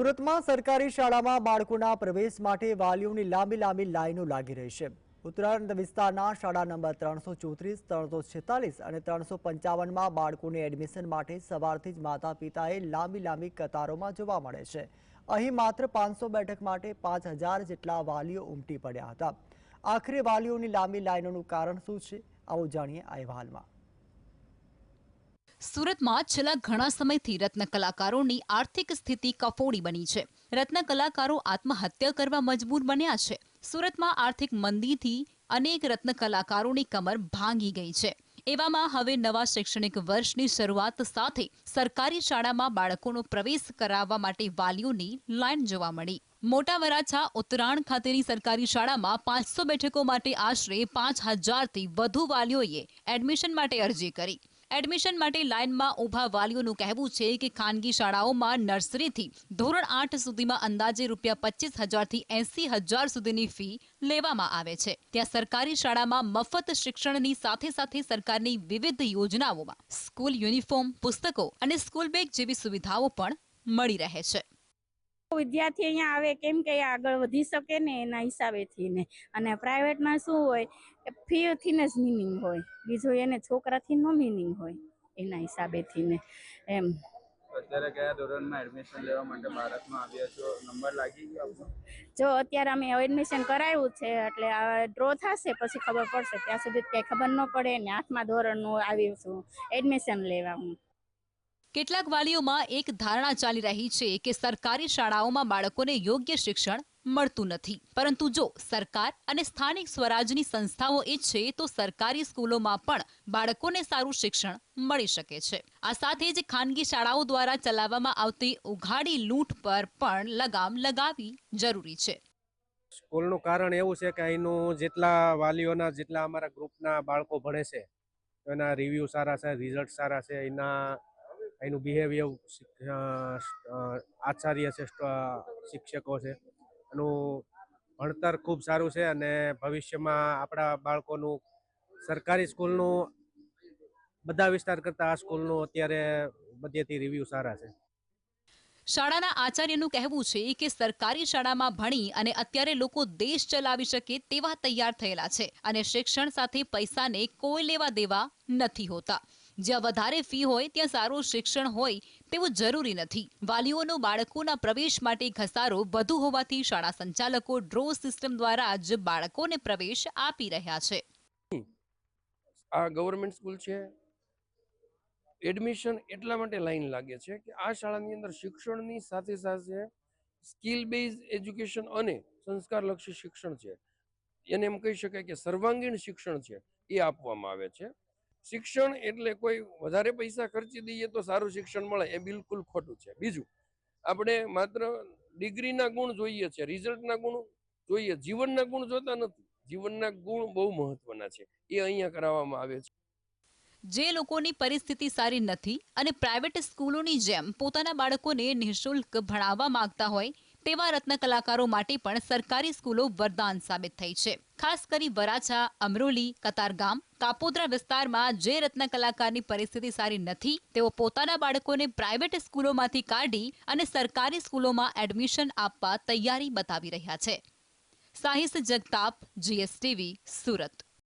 સુરતમાં સરકારી શાળામાં બાળકોના પ્રવેશ માટે વાલીઓની લાંબી લાંબી લાઈનો લાગી રહી છે. ઉત્તરાયણ વિસ્તારના શાળા નંબર ત્રણસો ચોત્રીસ, ત્રણસો છેતાલીસ અને ત્રણસો પંચાવનમાં બાળકોને એડમિશન માટે સવારથી જ માતા પિતાએ લાંબી લાંબી કતારોમાં જોવા મળે છે. અહીં માત્ર પાંચસો બેઠક માટે પાંચ જેટલા વાલીઓ ઉમટી પડ્યા હતા. આખરે વાલીઓની લાંબી લાઈનોનું કારણ શું છે? આવો જાણીએ અહેવાલમાં. સુરતમાં છેલ્લા ઘણા સમયથી રત્ન કલાકારોની આર્થિક સ્થિતિ કફોડી બની છે. રત્ન કલાકારો આત્મહત્યા કરવા મજબૂર બન્યા છે. સુરતમાં આર્થિક મંદીથી અનેક રત્ન કલાકારોની કમર ભાંગી ગઈ છે. એવામાં હવે નવા શૈક્ષણિક વર્ષની શરૂઆત સાથે સરકારી શાળામાં બાળકોનો પ્રવેશ કરાવવા માટે વાલીઓની લાઈન જોવા મળી. મોટા વરાછા ઉત્તરાયણ ખાતેની સરકારી શાળામાં પાંચસો બેઠકો માટે આશરે પાંચ હજારથી વધુ વાલીઓએ એડમિશન માટે અરજી કરી. એડમિશન માટે લાઇનમાં ઊભા વાલીઓનું કહેવું છે કે ખાનગી શાળાઓમાં નર્સરીથી ધોરણ આઠ સુધીમાં અંદાજે રૂપિયા પચીસ હજારથી એંસી હજાર સુધીની ફી લેવામાં આવે છે. ત્યાં સરકારી શાળામાં મફત શિક્ષણની સાથે સાથે સરકારની વિવિધ યોજનાઓમાં સ્કૂલ યુનિફોર્મ, પુસ્તકો અને સ્કૂલ બેગ જેવી સુવિધાઓ પણ મળી રહે છે. વિદ્યાર્થી અહીંયા આવે કેમ કે આગળ વધી શકે ને એના હિસાબેથી ને અને પ્રાઇવેટમાં શું હોય કે ફીથી ને જ મિનિંગ હોય. બીજું એને છોકરાથી નો મિનિંગ હોય એના હિસાબેથી ને એમ. અત્યારે કયા ધોરણમાં એડમિશન લેવા માટે ભારતમાં આવ્યા છો? નંબર લાગી ગયો જો અત્યારે અમે એડમિશન કરાવ્યું છે એટલે ડ્રો થશે પછી ખબર પડશે. ત્યાં સુધી કંઈ ખબર ન પડે ને આઠમા ધોરણનું આવ્યું છું. એડમિશન લેવા હું. કેટલાક વાલીઓમાં એક ધારણા ચાલી રહી છે કે સરકારી શાળાઓમાં બાળકોને યોગ્ય શિક્ષણ મળતું નથી. પરંતુ જો સરકાર અને સ્થાનિક સ્વરાજની સંસ્થાઓ ઈચ્છે તો સરકારી સ્કૂલોમાં પણ બાળકોને સારું શિક્ષણ મળી શકે છે. આ સાથે જ ખાનગી શાળાઓ દ્વારા ચલાવવામાં આવતી ઉઘાડી લૂંટ પર પણ લગામ લગાવવી જરૂરી છે. સ્કૂલનું કારણ એવું છે કે અહીંનું જેટલા વાલીઓના જેટલા અમારા ગ્રુપના બાળકો ભણે છે, એના રિવ્યૂ સારા છે, રિઝલ્ટ સારા છે, એના એનું બિહેવિયર આચાર્ય છે શિક્ષકો છે. એનું ભણતર ખૂબ સારું છે અને ભવિષ્યમાં આપણા બાળકોનું સરકારી સ્કૂલનું, બધા વિસ્તાર કરતાં આ સ્કૂલનું અત્યારે બધેથી રિવ્યૂ સારા છે. શાળાના આચાર્યનું કહેવું છે કે સરકારી શાળામાં ભણી અને અત્યારે લોકો દેશ ચલાવી શકે તેવા તૈયાર થયેલા છે અને શિક્ષણ સાથે પૈસાને કોઈ લેવા દેવા નથી હોતા. જ્યાં વધારે ફી હોય, ત્યાં સારું શિક્ષણ હોય, તેવું જરૂરી નથી. વાલીઓનો બાળકોના પ્રવેશ માટે ઘસારો વધુ હોવાથી શાળા સંચાલકો ડ્રો સિસ્ટમ દ્વારા જ બાળકોને પ્રવેશ આપી રહ્યા છે. આ ગવર્મેન્ટ સ્કૂલ છે. એડમિશન એટલા માટે લાઈન લાગે છે કે આ શાળાની અંદર શિક્ષણની સાથે સાથે સ્કિલ બેઝ એજ્યુકેશન અને સંસ્કારલક્ષી શિક્ષણ છે. એને એમ કહી શકાય કે સર્વાંગીણ શિક્ષણ છે, એ આપવામાં આવે છે. શિક્ષણ એટલે કોઈ વધારે પૈસા ખર્ચી દઈએ તો સારું શિક્ષણ મળે, એ બિલકુલ ખોટું છે. બીજું, આપણે માત્ર ડિગ્રીના ગુણ જોઈએ છે, રિઝલ્ટના ગુણ જોઈએ. જીવનના ગુણ જોતા નથી. જીવનના ગુણ બહુ મહત્વના છે. એ અહીંયા કરાવવામાં આવે છે. જે લોકોની પરિસ્થિતિ સારી નથી અને પ્રાઇવેટ સ્કૂલોની જેમ પોતાના બાળકોને નિઃશુલ્ક ભણાવવા માંગતા હોય, તેવા રત્ન કલાકારો માટે પણ સરકારી સ્કૂલો વરદાન સાબિત થઈ છે. ખાસ કરી વરાછા, અમરોલી, કતારગામ, કાપોદ્રા વિસ્તારમાં જે રત્ન કલાકારની પરિસ્થિતિ સારી નથી, તેઓ પોતાના બાળકોને પ્રાઇવેટ સ્કૂલોમાંથી કાઢી અને સરકારી સ્કૂલોમાં એડમિશન આપવા તૈયારી બતાવી રહ્યા છે. સાહિસ જગતાપ જીએસટીવી સુરત.